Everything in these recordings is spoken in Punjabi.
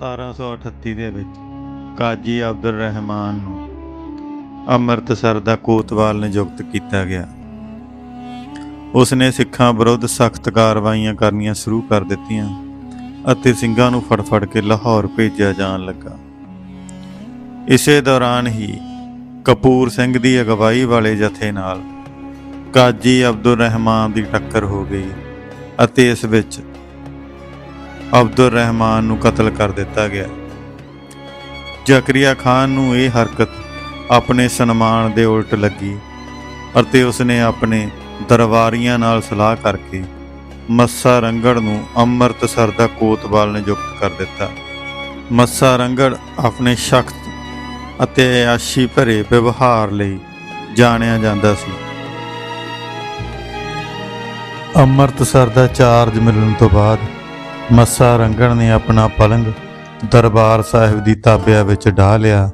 1838 ਦੇ ਵਿੱਚ ਕਾਜੀ ਅਬਦੁਰ ਰਹਿਮਾਨ ਨੂੰ ਅੰਮ੍ਰਿਤਸਰ ਦਾ ਕੋਤਵਾਲ ਨਿਯੁਕਤ ਕੀਤਾ ਗਿਆ। ਉਸ ਨੇ ਸਿੱਖਾਂ ਵਿਰੁੱਧ ਸਖਤ ਕਾਰਵਾਈਆਂ ਕਰਨੀਆਂ ਸ਼ੁਰੂ ਕਰ ਦਿੱਤੀਆਂ ਅਤੇ ਸਿੰਘਾਂ ਨੂੰ ਫੜ-ਫੜ ਕੇ ਲਾਹੌਰ ਭੇਜਿਆ ਜਾਣ ਲੱਗਾ। ਇਸੇ ਦੌਰਾਨ ਹੀ ਕਪੂਰ ਸਿੰਘ ਦੀ ਅਗਵਾਈ ਵਾਲੇ ਜਥੇ ਨਾਲ ਕਾਜੀ ਅਬਦੁਰ ਰਹਿਮਾਨ ਦੀ ਟੱਕਰ ਹੋ ਗਈ ਅਤੇ ਇਸ ਵਿੱਚ ਅਬਦੁਰ ਰਹਿਮਾਨ ਨੂੰ ਕਤਲ ਕਰ ਦਿੱਤਾ ਗਿਆ। ਜ਼ਕਰੀਆ ਖਾਨ ਨੂੰ ਇਹ ਹਰਕਤ ਆਪਣੇ ਸਨਮਾਨ ਦੇ ਉਲਟ ਲੱਗੀ ਅਤੇ ਉਸਨੇ ਆਪਣੇ ਦਰਬਾਰੀਆਂ ਨਾਲ ਸਲਾਹ ਕਰਕੇ ਮੱਸਾ ਰੰਗੜ ਨੂੰ ਅੰਮ੍ਰਿਤਸਰ ਦਾ ਕੋਤਵਾਲ ਨਿਯੁਕਤ ਕਰ ਦਿੱਤਾ। ਮੱਸਾ ਰੰਗੜ ਆਪਣੇ ਸ਼ਖਤ ਅਤੇ ਆਸ਼ੀ ਭਰੇ ਵਿਵਹਾਰ ਲਈ ਜਾਣਿਆ ਜਾਂਦਾ ਸੀ। ਅੰਮ੍ਰਿਤਸਰ ਦਾ ਚਾਰਜ ਮਿਲਣ ਤੋਂ ਬਾਅਦ ਮੱਸਾ ਰੰਗਣ ਨੇ ਆਪਣਾ ਪਲੰਗ ਦਰਬਾਰ ਸਾਹਿਬ ਦੀ ਤਾਬਿਆ ਵਿੱਚ ਢਾ ਲਿਆ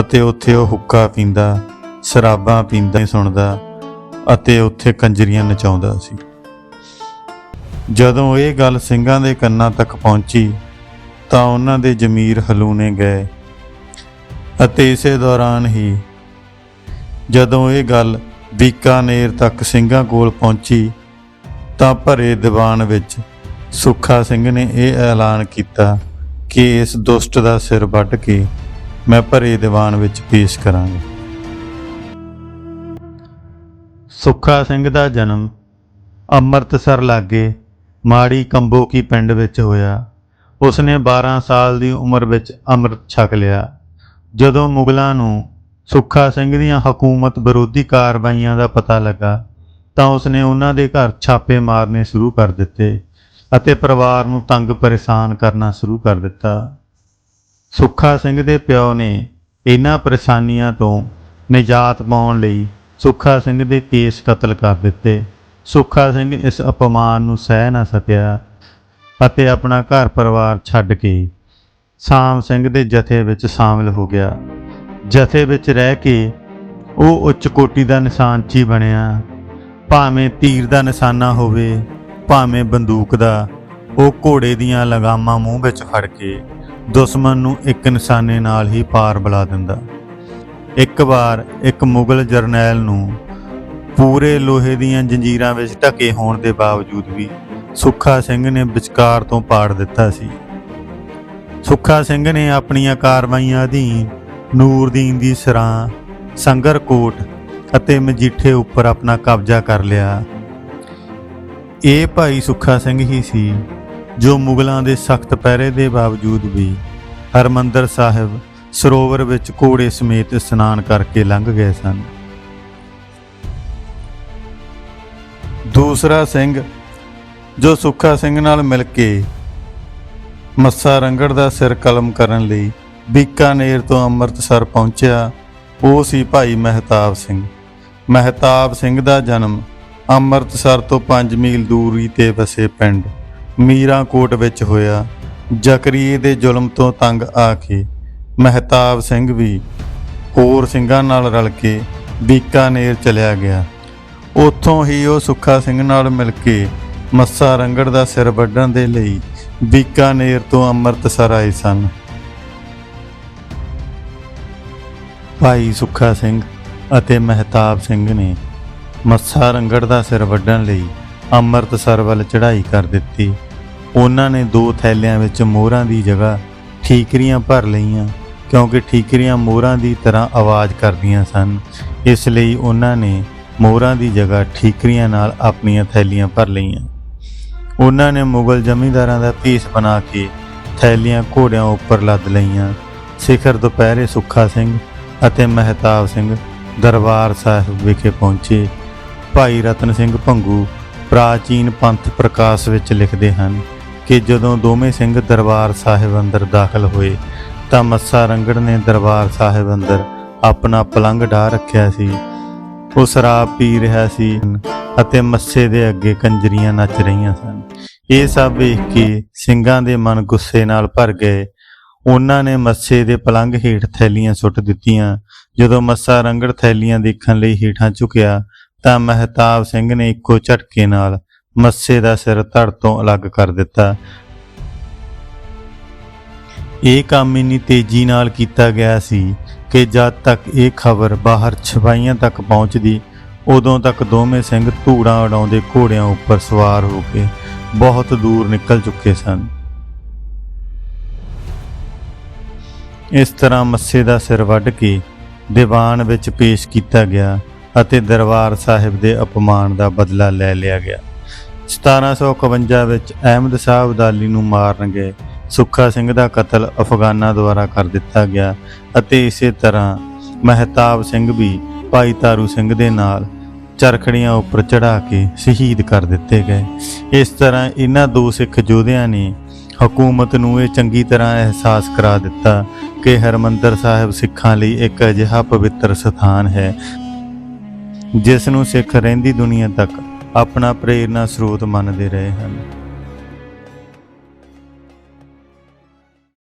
ਅਤੇ ਉੱਥੇ ਉਹ ਹੁੱਕਾ ਪੀਂਦਾ, ਸ਼ਰਾਬਾਂ ਪੀਂਦਾ ਸੁਣਦਾ ਅਤੇ ਉੱਥੇ ਕੰਜਰੀਆਂ ਨਚਾਉਂਦਾ ਸੀ। ਜਦੋਂ ਇਹ ਗੱਲ ਸਿੰਘਾਂ ਦੇ ਕੰਨਾਂ ਤੱਕ ਪਹੁੰਚੀ ਤਾਂ ਉਹਨਾਂ ਦੇ ਜ਼ਮੀਰ ਹਲੂਣੇ ਗਏ ਅਤੇ ਇਸੇ ਦੌਰਾਨ ਹੀ ਜਦੋਂ ਇਹ ਗੱਲ ਬੀਕਾਨੇਰ ਤੱਕ ਸਿੰਘਾਂ ਕੋਲ ਪਹੁੰਚੀ ਤਾਂ ਭਰੇ ਦੀਵਾਨ ਵਿੱਚ ਸੁੱਖਾ ਸਿੰਘ ਨੇ ਇਹ ਐਲਾਨ ਕੀਤਾ ਕਿ ਇਸ ਦੁਸ਼ਟ ਦਾ ਸਿਰ ਵੱਢ ਕੇ ਮੈਂ ਭਰੇ ਦੀਵਾਨ ਵਿੱਚ ਪੇਸ਼ ਕਰਾਂਗਾ। ਸੁੱਖਾ ਸਿੰਘ ਦਾ ਜਨਮ ਅੰਮ੍ਰਿਤਸਰ ਲਾਗੇ ਮਾੜੀ ਕੰਬੋਕੀ ਪਿੰਡ ਵਿੱਚ ਹੋਇਆ। ਉਸਨੇ 12 ਸਾਲ ਦੀ ਉਮਰ ਵਿੱਚ ਅੰਮ੍ਰਿਤ ਛਕ ਲਿਆ। ਜਦੋਂ ਮੁਗਲਾਂ ਨੂੰ ਸੁੱਖਾ ਸਿੰਘ ਦੀਆਂ ਹਕੂਮਤ ਵਿਰੋਧੀ ਕਾਰਵਾਈਆਂ ਦਾ ਪਤਾ ਲੱਗਾ ਤਾਂ ਉਸਨੇ ਉਹਨਾਂ ਦੇ ਘਰ ਛਾਪੇ ਮਾਰਨੇ ਸ਼ੁਰੂ ਕਰ ਦਿੱਤੇ। ਅਤੇ ਪਰਿਵਾਰ ਨੂੰ ਤੰਗ ਪਰੇਸ਼ਾਨ ਕਰਨਾ ਸ਼ੁਰੂ ਕਰ ਦਿੱਤਾ। ਸੁੱਖਾ ਸਿੰਘ ਦੇ ਪਿਓ ਨੇ ਇਹਨਾਂ ਪਰੇਸ਼ਾਨੀਆਂ ਤੋਂ ਨਿਜਾਤ ਪਾਉਣ ਲਈ ਸੁੱਖਾ ਸਿੰਘ ਦੇ ਕੇਸ ਕਤਲ ਕਰ ਦਿੱਤੇ। ਸੁੱਖਾ ਸਿੰਘ ਇਸ ਅਪਮਾਨ ਨੂੰ ਸਹਿ ਨਾ ਸਕਿਆ ਅਤੇ ਆਪਣਾ ਘਰ ਪਰਿਵਾਰ ਛੱਡ ਕੇ ਸਾਮ ਸਿੰਘ ਦੇ ਜਥੇ ਵਿੱਚ ਸ਼ਾਮਿਲ ਹੋ ਗਿਆ। ਜਥੇ ਵਿੱਚ ਰਹਿ ਕੇ ਉਹ ਉੱਚ ਕੋਟੀ ਦਾ ਨਿਸ਼ਾਨਚੀ ਬਣਿਆ। ਭਾਵੇਂ ਤੀਰ ਦਾ ਨਿਸ਼ਾਨਾ ਹੋਵੇ ਭਾਵੇਂ ਬੰਦੂਕ ਦਾ, ਉਹ ਘੋੜੇ ਦੀਆਂ ਲਗਾਮਾਂ ਮੂੰਹ ਵਿੱਚ ਫੜ ਕੇ ਦੁਸ਼ਮਣ ਨੂੰ ਇੱਕ ਨਿਸ਼ਾਨੇ ਨਾਲ ਹੀ ਪਾਰ ਬੁਲਾ ਦਿੰਦਾ। ਇੱਕ ਵਾਰ ਇੱਕ ਮੁਗਲ ਜਰਨੈਲ ਨੂੰ ਪੂਰੇ ਲੋਹੇ ਦੀਆਂ ਜੰਜੀਰਾਂ ਵਿੱਚ ਢਕੇ ਹੋਣ ਦੇ ਬਾਵਜੂਦ ਵੀ ਸੁੱਖਾ ਸਿੰਘ ਨੇ ਵਿਚਕਾਰ ਤੋਂ ਪਾੜ ਦਿੱਤਾ ਸੀ। ਸੁੱਖਾ ਸਿੰਘ ਨੇ ਆਪਣੀਆਂ ਕਾਰਵਾਈਆਂ ਅਧੀਨ ਨੂਰਦੀਨ ਦੀ ਸਰਾਂ, ਸੰਗਰਕੋਟ ਅਤੇ ਮਜੀਠੇ ਉੱਪਰ ਆਪਣਾ ਕਬਜ਼ਾ ਕਰ ਲਿਆ। ਇਹ ਭਾਈ ਸੁੱਖਾ ਸਿੰਘ ਹੀ ਸੀ, ਜੋ ਮੁਗਲਾਂ ਦੇ ਸਖਤ ਪਹਿਰੇ ਦੇ ਬਾਵਜੂਦ ਵੀ ਹਰਮੰਦਰ ਸਾਹਿਬ ਸਰੋਵਰ ਵਿੱਚ ਘੋੜੇ ਸਮੇਤ ਇਸ਼ਨਾਨ ਕਰਕੇ ਲੰਘ ਗਏ ਸਨ। ਦੂਸਰਾ ਸਿੰਘ, ਜੋ ਸੁੱਖਾ ਸਿੰਘ ਨਾਲ ਮਿਲ ਕੇ ਮੱਸਾ ਰੰਗੜ ਦਾ ਸਿਰ ਕਲਮ ਕਰਨ ਲਈ ਬੀਕਾਨੇਰ ਤੋਂ ਅੰਮ੍ਰਿਤਸਰ ਪਹੁੰਚਿਆ, ਉਹ ਸੀ ਭਾਈ ਮਹਿਤਾਬ ਸਿੰਘ। ਮਹਿਤਾਬ ਸਿੰਘ ਦਾ ਜਨਮ ਅੰਮ੍ਰਿਤਸਰ ਤੋਂ 5 ਮੀਲ ਦੂਰੀ ਤੇ ਵਸੇ ਪਿੰਡ। ਮੀਰਾਂਕੋਟ ਵਿੱਚ ਹੋਇਆ। ਜ਼ਕਰੀਏ ਦੇ ਜ਼ੁਲਮ ਤੋਂ ਤੰਗ ਆ ਕੇ ਮਹਿਤਾਬ ਸਿੰਘ ਵੀ ਹੋਰ ਸਿੰਘਾਂ ਨਾਲ ਰਲ ਕੇ ਬੀਕਾਨੇਰ ਚਲਿਆ ਗਿਆ। ਉੱਥੋਂ ਹੀ ਉਹ ਸੁੱਖਾ ਸਿੰਘ ਨਾਲ ਮਿਲ ਕੇ ਮੱਸਾ ਰੰਗੜ ਦਾ ਸਿਰ ਵੱਢਣ ਦੇ ਲਈ ਬੀਕਾਨੇਰ ਤੋਂ ਅੰਮ੍ਰਿਤਸਰ ਆਏ ਸਨ। ਭਾਈ ਸੁੱਖਾ ਸਿੰਘ ਅਤੇ ਮਹਿਤਾਬ ਸਿੰਘ ਨੇ ਮੱਸਾ ਰੰਗੜ ਦਾ ਸਿਰ ਵੱਢਣ ਲਈ ਅੰਮ੍ਰਿਤਸਰ ਵੱਲ ਚੜ੍ਹਾਈ ਕਰ ਦਿੱਤੀ। ਉਹਨਾਂ ਨੇ ਦੋ ਥੈਲਿਆਂ ਵਿੱਚ ਮੋਹਰਾਂ ਦੀ ਜਗ੍ਹਾ ਠੀਕਰੀਆਂ ਭਰ ਲਈਆਂ, ਕਿਉਂਕਿ ਠੀਕਰੀਆਂ ਮੋਹਰਾਂ ਦੀ ਤਰ੍ਹਾਂ ਆਵਾਜ਼ ਕਰਦੀਆਂ ਸਨ। ਇਸ ਲਈ ਉਹਨਾਂ ਨੇ ਮੋਹਰਾਂ ਦੀ ਜਗ੍ਹਾ ਠੀਕਰੀਆਂ ਨਾਲ ਆਪਣੀਆਂ ਥੈਲੀਆਂ ਭਰ ਲਈਆਂ। ਉਹਨਾਂ ਨੇ ਮੁਗਲ ਜ਼ਮੀਂਦਾਰਾਂ ਦਾ ਭੇਸ ਬਣਾ ਕੇ ਥੈਲੀਆਂ ਘੋੜਿਆਂ ਉੱਪਰ ਲੱਦ ਲਈਆਂ। ਸਿਖਰ ਦੁਪਹਿਰੇ ਸੁੱਖਾ ਸਿੰਘ ਅਤੇ ਮਹਿਤਾਬ ਸਿੰਘ ਦਰਬਾਰ ਸਾਹਿਬ ਵਿਖੇ ਪਹੁੰਚੇ। ਭਾਈ ਰਤਨ ਸਿੰਘ ਭੰਗੂ ਪ੍ਰਾਚੀਨ ਪੰਥ ਪ੍ਰਕਾਸ਼ ਵਿੱਚ ਲਿਖਦੇ ਹਨ ਕਿ ਜਦੋਂ ਦੋਵੇਂ ਸਿੰਘ ਦਰਬਾਰ ਸਾਹਿਬ ਅੰਦਰ ਦਾਖਲ ਹੋਏ ਤਾਂ ਮੱਸਾ ਰੰਗੜ ਨੇ ਦਰਬਾਰ ਸਾਹਿਬ ਅੰਦਰ ਆਪਣਾ ਪਲੰਗ ਢਾ ਰੱਖਿਆ ਸੀ। ਉਹ ਸ਼ਰਾਬ ਪੀ ਰਿਹਾ ਸੀ ਅਤੇ ਮੱਸੇ ਦੇ ਅੱਗੇ ਕੰਜਰੀਆਂ ਨੱਚ ਰਹੀਆਂ ਸਨ। ਇਹ ਸਭ ਵੇਖ ਕੇ ਸਿੰਘਾਂ ਦੇ ਮਨ ਗੁੱਸੇ ਨਾਲ ਭਰ ਗਏ। ਉਹਨਾਂ ਨੇ ਮੱਸੇ ਦੇ ਪਲੰਗ ਹੇਠ ਥੈਲੀਆਂ ਸੁੱਟ ਦਿੱਤੀਆਂ। ਜਦੋਂ ਮੱਸਾ ਰੰਗੜ ਥੈਲੀਆਂ ਦੇਖਣ ਲਈ ਹੇਠਾਂ ਝੁਕਿਆ ਤਾਂ ਮਹਿਤਾਬ ਸਿੰਘ ਨੇ ਇੱਕੋ ਝਟਕੇ ਨਾਲ ਮੱਸੇ ਦਾ ਸਿਰ ਧੜ ਤੋਂ ਅਲੱਗ ਕਰ ਦਿੱਤਾ। ਇਹ ਕੰਮ ਇੰਨੀ ਤੇਜ਼ੀ ਨਾਲ ਕੀਤਾ ਗਿਆ ਸੀ ਕਿ ਜਦ ਤੱਕ ਇਹ ਖਬਰ ਬਾਹਰ ਛਪਾਈਆਂ ਤੱਕ ਪਹੁੰਚਦੀ, ਉਦੋਂ ਤੱਕ ਦੋਵੇਂ ਸਿੰਘ ਧੂੜਾਂ ਉਡਾਉਂਦੇ ਘੋੜਿਆਂ ਉੱਪਰ ਸਵਾਰ ਹੋ ਕੇ ਬਹੁਤ ਦੂਰ ਨਿਕਲ ਚੁੱਕੇ ਸਨ। ਇਸ ਤਰ੍ਹਾਂ ਮੱਸੇ ਦਾ ਸਿਰ ਵੱਢ ਕੇ ਦੀਵਾਨ ਵਿੱਚ ਪੇਸ਼ ਕੀਤਾ ਗਿਆ। ਅਤੇ ਦਰਬਾਰ ਸਾਹਿਬ ਦੇ ਅਪਮਾਨ ਦਾ ਬਦਲਾ ਲੈ ਲਿਆ ਗਿਆ। 1751 ਵਿੱਚ ਅਹਿਮਦ ਸ਼ਾਹ ਅਬਦਾਲੀ ਨੂੰ ਮਾਰਨ ਗਏ ਸੁੱਖਾ ਸਿੰਘ ਦਾ ਕਤਲ ਅਫਗਾਨਾਂ ਦੁਆਰਾ ਕਰ ਦਿੱਤਾ ਗਿਆ ਅਤੇ ਇਸੇ ਤਰ੍ਹਾਂ ਮਹਿਤਾਬ ਸਿੰਘ ਵੀ ਭਾਈ ਤਾਰੂ ਸਿੰਘ ਦੇ ਨਾਲ ਚਰਖੜੀਆਂ ਉੱਪਰ ਚੜਾ ਕੇ ਸ਼ਹੀਦ ਕਰ ਦਿੱਤੇ ਗਏ। ਇਸ ਤਰ੍ਹਾਂ ਇਹਨਾਂ ਦੋ ਸਿੱਖ ਯੋਧਿਆਂ ਨੇ ਹਕੂਮਤ ਨੂੰ ਇਹ ਚੰਗੀ ਤਰ੍ਹਾਂ ਅਹਿਸਾਸ ਕਰਾ ਦਿੱਤਾ ਕਿ ਹਰਮੰਦਰ ਸਾਹਿਬ ਸਿੱਖਾਂ ਲਈ ਇੱਕ ਅਜਿਹਾ ਪਵਿੱਤਰ ਸਥਾਨ ਹੈ ਜਿਸ ਨੂੰ ਸਿੱਖ ਰਹਿੰਦੀ ਦੁਨੀਆ ਤੱਕ ਆਪਣਾ ਪ੍ਰੇਰਨਾ ਸਰੋਤ ਮੰਨਦੇ ਰਹੇ ਹਨ।